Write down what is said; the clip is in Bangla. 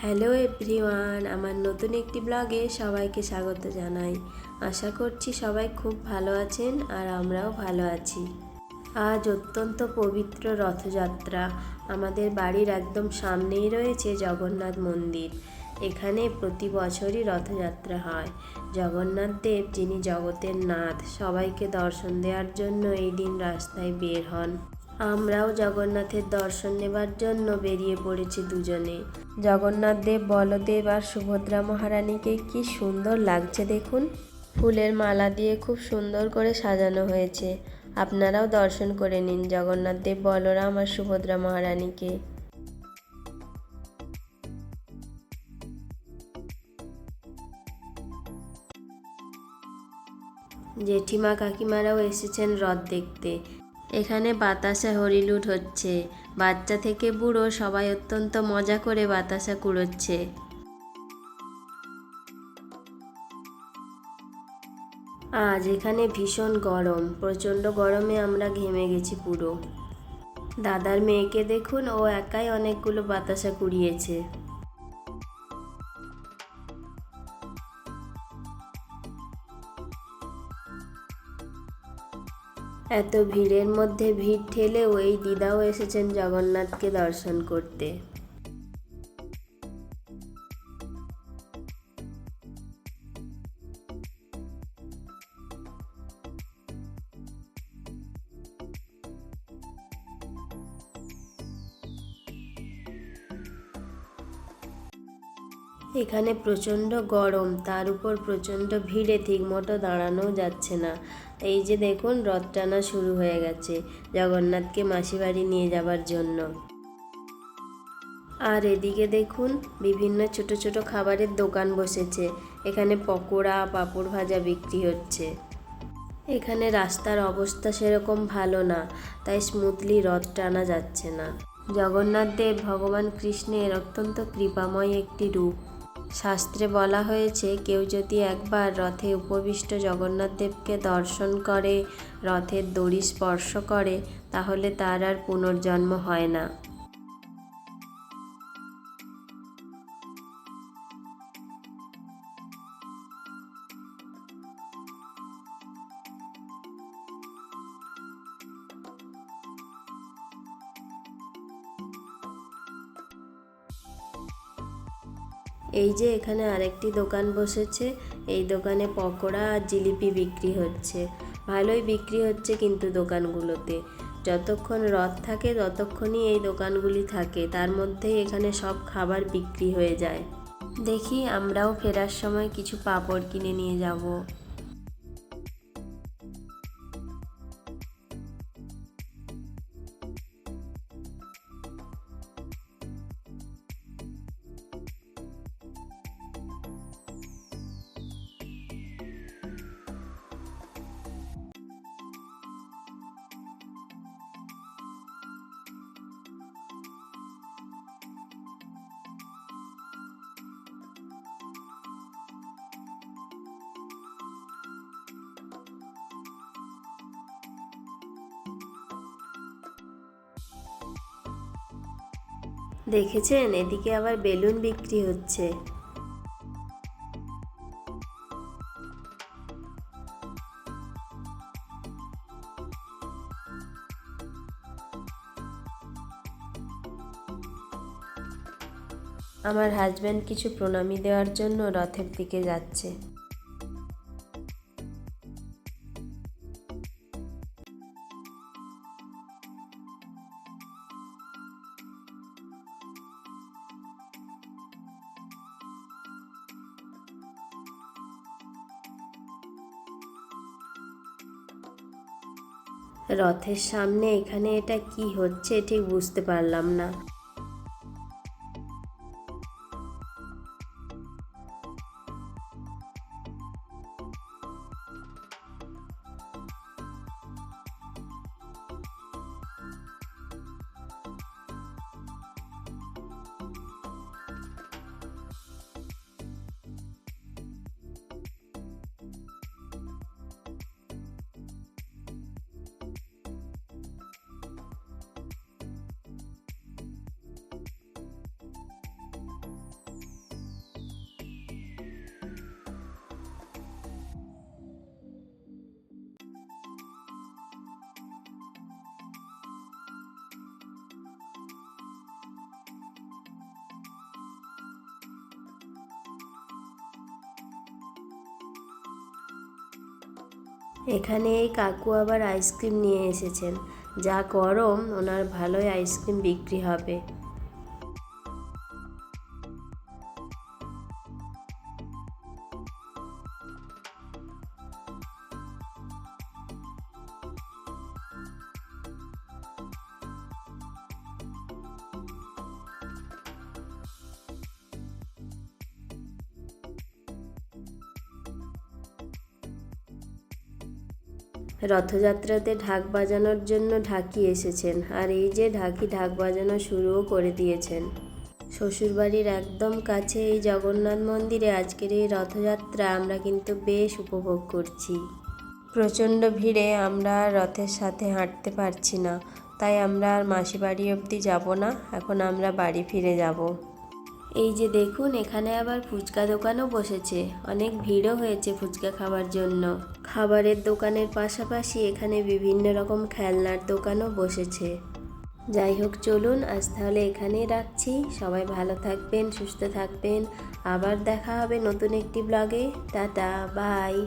হ্যালো এভরিওয়ান, আমার নতুন একটি ব্লগে সবাইকে স্বাগত জানাই। আশা করছি সবাই খুব ভালো আছেন আর আমরাও ভালো আছি। আজ অত্যন্ত পবিত্র রথযাত্রা। আমাদের বাড়ির একদম সামনেই রয়েছে জগন্নাথ মন্দির। এখানে প্রতি বছরই রথযাত্রা হয়। জগন্নাথ দেব, যিনি জগতের নাথ, সবাইকে দর্শন দেওয়ার জন্য এই দিন রাস্তায় বের হন। আমরাও জগন্নাথের দর্শন নেবার জন্য বেরিয়ে পড়েছি দুজনে। জগন্নাথ দেব, বলদেব আর সুভদ্রা মহারানীকে কি সুন্দর লাগছে দেখুন। ফুলের মালা দিয়ে খুব সুন্দর করে সাজানো হয়েছে। আপনারাও দর্শন করে নিন জগন্নাথ দেব, বলরাম আর সুভদ্রা মহারানীকে। জেঠিমা কাকিমারাও এসেছেন রথ দেখতে। এখানে বাতাসা হরিলুট হচ্ছে। বাচ্চা থেকে বুড়ো সবাই অত্যন্ত মজা করে বাতাসা কুড়োচ্ছে। আজ এখানে ভীষণ গরম। প্রচণ্ড গরমে আমরা ঘেমে গেছি পুরো। দাদার মেয়েকে দেখুন, ও একাই অনেকগুলো বাতাসা কুড়িয়েছে। এত ভিড়ের মধ্যে ভিড় ঠেলে ওই দিদাও এসেছেন জগন্নাথকে দর্শন করতে। এখানে প্রচণ্ড গরম, তার উপর প্রচণ্ড ভিড়ে ঠিকমতো দাঁড়ানোও যাচ্ছে না। এই যে দেখুন রথ টানা শুরু হয়ে গেছে, জগন্নাথকে মাসি বাড়ি নিয়ে যাবার জন্য। আর এদিকে দেখুন, বিভিন্ন ছোট ছোট খাবারের দোকান বসেছে, এখানে পকোড়া, পাঁপড় ভাজা বিক্রি হচ্ছে। এখানে রাস্তার অবস্থা সেরকম ভালো না, তাই স্মুথলি রথ টানা যাচ্ছে না। জগন্নাথ দেব, ভগবান কৃষ্ণের অত্যন্ত কৃপাময় একটি রূপ। শাস্ত্রে বলা হয়েছে, কেউ যদি একবার রথে উপবিষ্ট জগন্নাথ দেবকে দর্শন করে, রথের দড়ি স্পর্শ করে, তাহলে তার আর পুনর্জন্ম হয় না। এই যে এখানে আরেকটি দোকান বসেছে। এই দোকানে পকোড়া আর জিলিপি বিক্রি হচ্ছে। ভালোই বিক্রি হচ্ছে কিন্তু দোকানগুলোতে। যতক্ষণ রথ থাকে, ততক্ষণই এই দোকানগুলি থাকে। তার মধ্যেই এখানে সব খাবার বিক্রি হয়ে যায়। দেখি আমরাও ফেরার সময় কিছু পাপড় কিনে নিয়ে যাব। দেখেছেন? এদিকে আবার বেলুন বিক্রি হচ্ছে। আমার হাজব্যান্ড কিছু প্রণামী দেওয়ার জন্য রথের দিকে যাচ্ছে। রথের সামনে এখানে এটা কি হচ্ছে ঠিক বুঝতে পারলাম না। এখানে এই কাকু আবার আইসক্রিম নিয়ে এসেছেন। যা গরম ওনার ভালোই আইসক্রিম বিক্রি হবে। রথযাত্রাতে ঢাক বাজানোর জন্য ঢাকি এসেছেন আর এই যে ঢাকি ঢাক বাজানো শুরুও করে দিয়েছেন। শ্বশুরবাড়ির একদম কাছে এই জগন্নাথ মন্দিরে আজকের এই রথযাত্রা আমরা কিন্তু বেশ উপভোগ করছি। প্রচণ্ড ভিড়ে আমরা রথের সাথে হাঁটতে পারছি না, তাই আমরা আর মাসি বাড়ি অবধি যাব না, এখন আমরা বাড়ি ফিরে যাব। এই যে দেখুন, এখানে আবার ফুচকা দোকানও বসেছে। অনেক ভিড়ও হয়েছে ফুচকা খাওয়ার জন্য। খাবারের দোকানের পাশাপাশি এখানে বিভিন্ন রকম খেলনার দোকানও বসেছে। যাই হোক, চলুন আজ তাহলে এখানেই রাখছি। সবাই ভালো থাকবেন, সুস্থ থাকবেন। আবার দেখা হবে নতুন একটি ব্লগে টাটা বাই